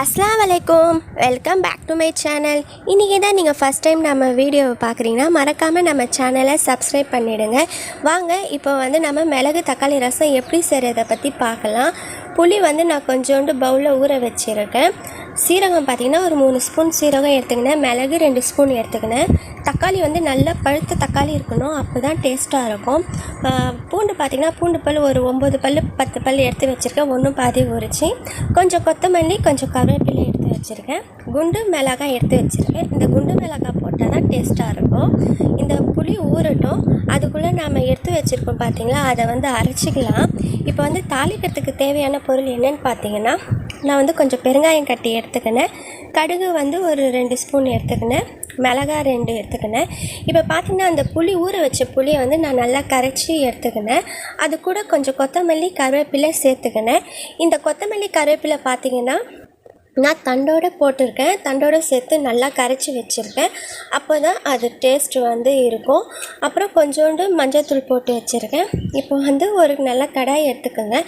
அஸ்லாம் வலைக்கும் welcome back to my channel இன்றைக்கி தான் நீங்கள் ஃபஸ்ட் டைம் நம்ம வீடியோவை பார்க்குறீங்கன்னா மறக்காமல் நம்ம சேனலை சப்ஸ்கிரைப் பண்ணிவிடுங்க வாங்க இப்போ வந்து நம்ம மிளகு தக்காளி ரசம் எப்படி செய்கிறத பற்றி பார்க்கலாம். புளி வந்து நான் கொஞ்சோண்டு பவுலில் ஊற வச்சுருக்கேன். சீரகம் பார்த்திங்கன்னா ஒரு மூணு ஸ்பூன் சீரகம் எடுத்துக்கினேன். மிளகு ரெண்டு ஸ்பூன் எடுத்துக்கினேன். தக்காளி வந்து நல்லா பழுத்த தக்காளி இருக்கணும் அப்போ தான் டேஸ்ட்டாக இருக்கும் பூண்டு பார்த்திங்கன்னா பூண்டு பல் ஒரு ஒம்பது பல் பத்து பல் எடுத்து வச்சுருக்கேன். ஒன்றும் பாதி உரிச்சு கொஞ்சம் கொத்தமல்லி கொஞ்சம் கருவேப்பிலை எடுத்து வச்சுருக்கேன். குண்டு மிளகாய் எடுத்து வச்சுருக்கேன். இந்த குண்டு மிளகாய் போட்டால் தான் டேஸ்ட்டாக இருக்கும். இந்த புளி ஊறட்டும். அதுக்குள்ளே நாம் எடுத்து வச்சுருக்கோம் பார்த்திங்களா அதை வந்து அரைச்சிக்கலாம். இப்போ வந்து தாளிக்கிறதுக்கு தேவையான பொருள் என்னன்னு பார்த்தீங்கன்னா நான் வந்து கொஞ்சம் பெருங்காயம் கட்டி எடுத்துக்கினேன். கடுகு வந்து ஒரு ரெண்டு ஸ்பூன் எடுத்துக்கினேன். மிளகா ரெண்டு எடுத்துக்கினேன். இப்போ பார்த்திங்கன்னா அந்த புளி ஊற வச்ச புளியை வந்து நான் நல்லா கரைச்சி எடுத்துக்கினேன். அது கூட கொஞ்சம் கொத்தமல்லி கருவேப்பிலை சேர்த்துக்கினேன். இந்த கொத்தமல்லி கருவேப்பிலை பார்த்திங்கன்னா நான் தண்டோடு போட்டிருக்கேன். தண்டோடு சேர்த்து நல்லா கரைச்சி வச்சுருக்கேன். அப்போ தான் அது டேஸ்ட் வந்து இருக்கும். அப்புறம் கொஞ்சோண்டு மஞ்சள்தூள் போட்டு வச்சுருக்கேன். இப்போ வந்து ஒரு நல்ல கடாய் எடுத்துக்கோங்க.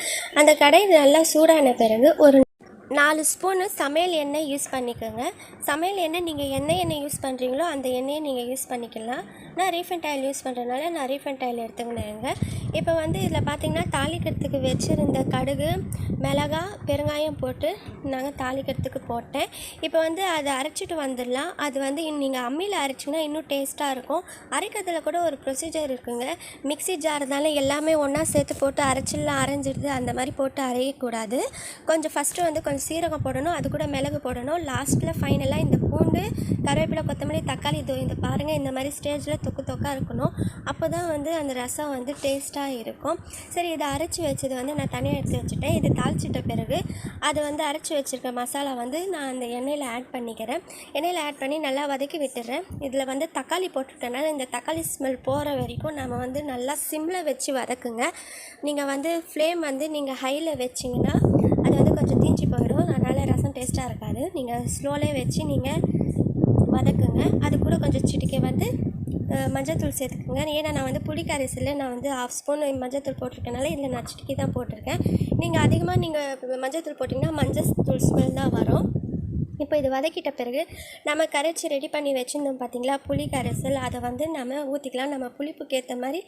அந்த கடாய் நல்லா சூடான பிறகு ஒரு நாலு ஸ்பூனு சமையல் எண்ணெய் யூஸ் பண்ணிக்கோங்க. சமையல் எண்ணெய் நீங்கள் எந்த எண்ணெய் யூஸ் பண்ணுறீங்களோ அந்த எண்ணெயை நீங்கள் யூஸ் பண்ணிக்கலாம். நான் ரீஃபண்ட் ஆயில் யூஸ் பண்ணுறதுனால நான் ரீஃபண்ட் ஆயில் எடுத்துக்கினேங்க. இப்போ வந்து இதில் பார்த்தீங்கன்னா தாளிக்கிறதுக்கு வச்சுருந்த கடுகு மிளகா பெருங்காயம் போட்டு நாங்கள் தாளிக்கிறதுக்கு போட்டேன். இப்போ வந்து அதை அரைச்சிட்டு வந்துடலாம். அது வந்து நீங்கள் அம்மியில் அரைச்சிங்கன்னா இன்னும் டேஸ்ட்டாக இருக்கும். அரைக்கிறதுல கூட ஒரு ப்ரொசீஜர் இருக்குங்க. மிக்ஸி ஜார் தானே எல்லாமே ஒன்றா சேர்த்து போட்டு அரைச்சிடலாம் அரைஞ்சிடுது. அந்த மாதிரி போட்டு அரையக்கூடாது. கொஞ்சம் ஃபஸ்ட்டு வந்து கொஞ்சம் சீரகம் போடணும் அது கூட மிளகு போடணும். லாஸ்ட்டில் ஃபைனலாக இந்த பூண்டு கருவேப்பிலை கொத்தமல்லி தக்காளி இது இந்த பாருங்கள் இந்த மாதிரி ஸ்டேஜில் தொக்கு தொக்காக இருக்கணும். அப்போ தான் வந்து அந்த ரசம் வந்து டேஸ்ட்டாக இருக்கும். சரி இதை அரைச்சி வச்சது வந்து நான் தனியாக எடுத்து வச்சுட்டேன். இது தாளிச்சிட்ட பிறகு அதை வந்து அரைச்சி வச்சுருக்க மசாலா வந்து நான் அந்த எண்ணெயில் ஆட் பண்ணிக்கிறேன். எண்ணெயில் ஆட் பண்ணி நல்லா வதக்கி விட்டுறேன். இதில் வந்து தக்காளி போட்டுட்டனால இந்த தக்காளி ஸ்மெல் போகிற வரைக்கும் நம்ம வந்து நல்லா சிம்மில் வச்சு வதக்குங்க. நீங்கள் வந்து ஃப்ளேம் வந்து நீங்கள் ஹையில் வச்சிங்கன்னா வந்து கொஞ்சம் தீஞ்சு போயிடும். அதனால் ரசம் டேஸ்ட்டாக இருக்காது. நீங்கள் ஸ்லோலே வச்சு நீங்கள் வதக்குங்க. அது கூட கொஞ்சம் சிட்டிக்கை வந்து மஞ்சத்தூள் சேர்த்துக்குங்க. ஏன்னா நான் வந்து புளிக்கரைசலில் நான் வந்து ஹாஃப் ஸ்பூன் மஞ்சத்தூள் போட்டிருக்கனால இதில் நான் சிட்டிக்கை தான் போட்டிருக்கேன். நீங்கள் அதிகமாக நீங்கள் மஞ்சத்தூள் போட்டிங்கன்னா மஞ்சள் தூள் ஸ்மெல் தான் வரும். இப்போ இது வதக்கிட்ட பிறகு நம்ம கரைச்சி ரெடி பண்ணி வச்சுருந்தோம் பார்த்தீங்களா புளி கரைசல். அதை வந்து நம்ம ஊற்றிக்கலாம் நம்ம புளிப்புக்கு ஏற்ற மாதிரி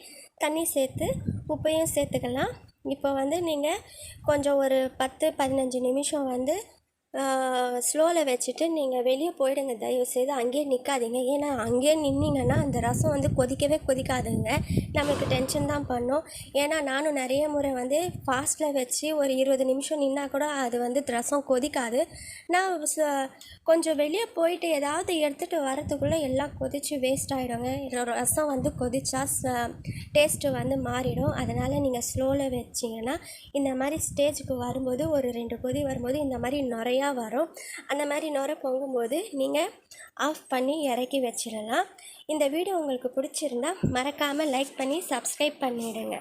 தண்ணி சேர்த்து உப்பையும் சேர்த்துக்கலாம். இப்போ வந்து நீங்கள் கொஞ்சம் ஒரு பத்து பதினஞ்சு நிமிஷம் வந்து ஸ்லோவில் வச்சுட்டு நீங்கள் வெளியே போயிடுங்க. தயவு செய்து அங்கேயே நிற்காதீங்க ஏன்னா அங்கேயே நின்னீங்கன்னா அந்த ரசம் வந்து கொதிக்கவே கொதிக்காதுங்க. நமக்கு டென்ஷன் தான் பண்ணும். ஏன்னா நானும் நிறைய முறை வந்து ஃபாஸ்ட்டில் வச்சு ஒரு இருபது நிமிஷம் நின்னா கூட அது வந்து ரசம் கொதிக்காது. நான் கொஞ்சம் வெளியே போயிட்டு ஏதாவது எடுத்துகிட்டு வரத்துக்குள்ளே எல்லாம் கொதித்து வேஸ்ட் ஆகிடுங்க ரசம் வந்து கொதிச்சா டேஸ்ட்டு வந்து மாறிடும். அதனால் நீங்கள் ஸ்லோவில் வச்சிங்கன்னா இந்த மாதிரி ஸ்டேஜுக்கு வரும்போது ஒரு ரெண்டு கொதி வரும்போது இந்த மாதிரி நிறையா வரும். அந்த மாதிரி நுரை பொங்கும்போது நீங்கள் ஆஃப் பண்ணி இறக்கி வச்சிடலாம். இந்த வீடியோ உங்களுக்கு பிடிச்சிருந்தா மறக்காமல் லைக் பண்ணி சப்ஸ்கிரைப் பண்ணிவிடுங்க